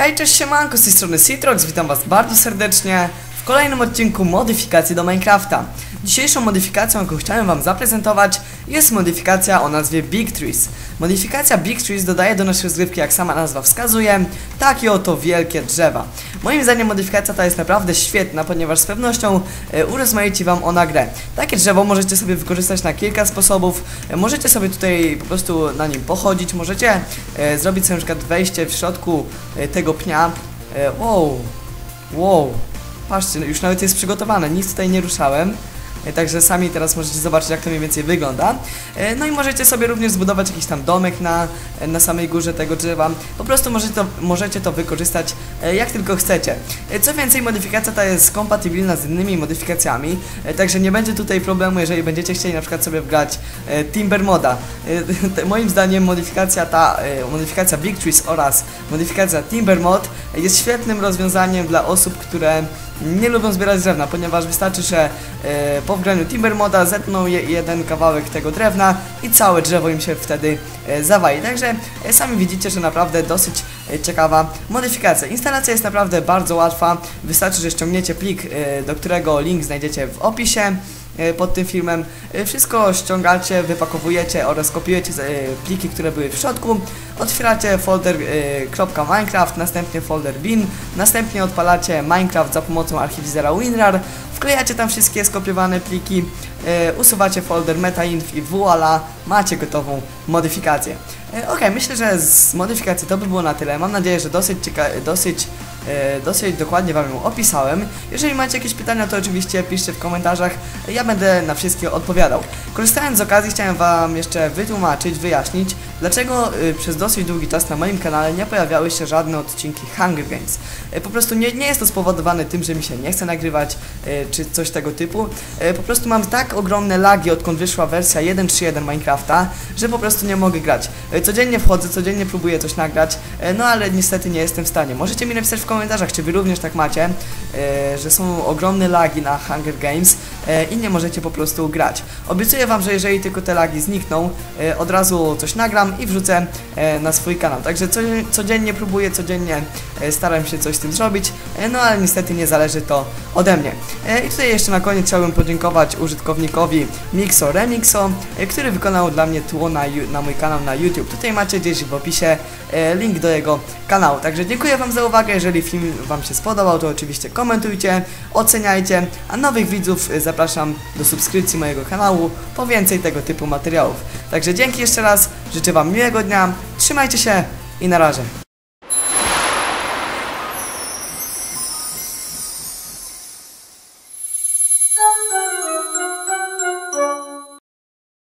Hej, cześć siemanko, z tej strony Citrox, witam was bardzo serdecznie kolejnym odcinku modyfikacji do Minecrafta. Dzisiejszą modyfikacją, jaką chciałem wam zaprezentować jest modyfikacja o nazwie Big Trees. Modyfikacja Big Trees dodaje do naszej rozgrywki, jak sama nazwa wskazuje, takie oto wielkie drzewa. Moim zdaniem modyfikacja ta jest naprawdę świetna, ponieważ z pewnością e, urozmaici wam ona grę. Takie drzewo możecie sobie wykorzystać na kilka sposobów. E, możecie sobie tutaj po prostu na nim pochodzić, możecie e, zrobić sobie na przykład wejście w środku tego pnia. Wow, wow, patrzcie, już nawet jest przygotowane, nic tutaj nie ruszałem. E, Także sami teraz możecie zobaczyć jak to mniej więcej wygląda. E, No i możecie sobie również zbudować jakiś tam domek na, e, na samej górze tego drzewa. Po prostu możecie to, możecie to wykorzystać jak tylko chcecie. Co więcej, modyfikacja ta jest kompatybilna z innymi modyfikacjami, także nie będzie tutaj problemu, jeżeli będziecie chcieli na przykład sobie wgrać Timber Moda. Moim zdaniem modyfikacja ta, modyfikacja Big Trees oraz modyfikacja Timber Mod jest świetnym rozwiązaniem dla osób, które nie lubią zbierać drewna, ponieważ wystarczy, że e, po wgraniu Timber Moda zetną je, jeden kawałek tego drewna i całe drzewo im się wtedy e, zawali. Także e, sami widzicie, że naprawdę dosyć ciekawa modyfikacja. Instalacja jest naprawdę bardzo łatwa. Wystarczy, że ściągniecie plik, do którego link znajdziecie w opisie pod tym filmem. E, Wszystko ściągacie, wypakowujecie oraz kopiujecie e, pliki, które były w środku. Otwieracie folder e, .minecraft, następnie folder bin, następnie odpalacie Minecraft za pomocą archiwizera WinRAR, wklejacie tam wszystkie skopiowane pliki, e, usuwacie folder metainf i voila, macie gotową modyfikację. E, ok, myślę, że z modyfikacji to by było na tyle. Mam nadzieję, że dosyć dosyć e, dosyć dokładnie Wam ją opisałem. Jeżeli macie jakieś pytania, to oczywiście piszcie w komentarzach, ja będę na wszystkie odpowiadał. Korzystając z okazji, chciałem Wam jeszcze wytłumaczyć, wyjaśnić, dlaczego y, przez dosyć długi czas na moim kanale nie pojawiały się żadne odcinki Hunger Games. Y, Po prostu nie, nie jest to spowodowane tym, że mi się nie chce nagrywać, y, czy coś tego typu. Po prostu mam tak ogromne lagi, odkąd wyszła wersja 1.3.1 Minecrafta, że po prostu nie mogę grać. Codziennie wchodzę, codziennie próbuję coś nagrać, no ale niestety nie jestem w stanie. Możecie mi napisać w komentarzach, czy wy również tak macie, że są ogromne lagi na Hunger Games i nie możecie po prostu grać. Obiecuję wam, że jeżeli tylko te lagi znikną, y, od razu coś nagram i wrzucę y, na swój kanał. Także co, codziennie próbuję, codziennie staram się coś z tym zrobić, no ale niestety nie zależy to ode mnie. I tutaj jeszcze na koniec chciałbym podziękować użytkownikowi Mixo Remixo, który wykonał dla mnie tło na, na mój kanał na YouTube. Tutaj macie gdzieś w opisie e, link do jego kanału. Także dziękuję Wam za uwagę. Jeżeli film Wam się spodobał, to oczywiście komentujcie, oceniajcie, a nowych widzów e, zapraszam do subskrypcji mojego kanału po więcej tego typu materiałów. Także dzięki jeszcze raz, życzę Wam miłego dnia, trzymajcie się i na razie.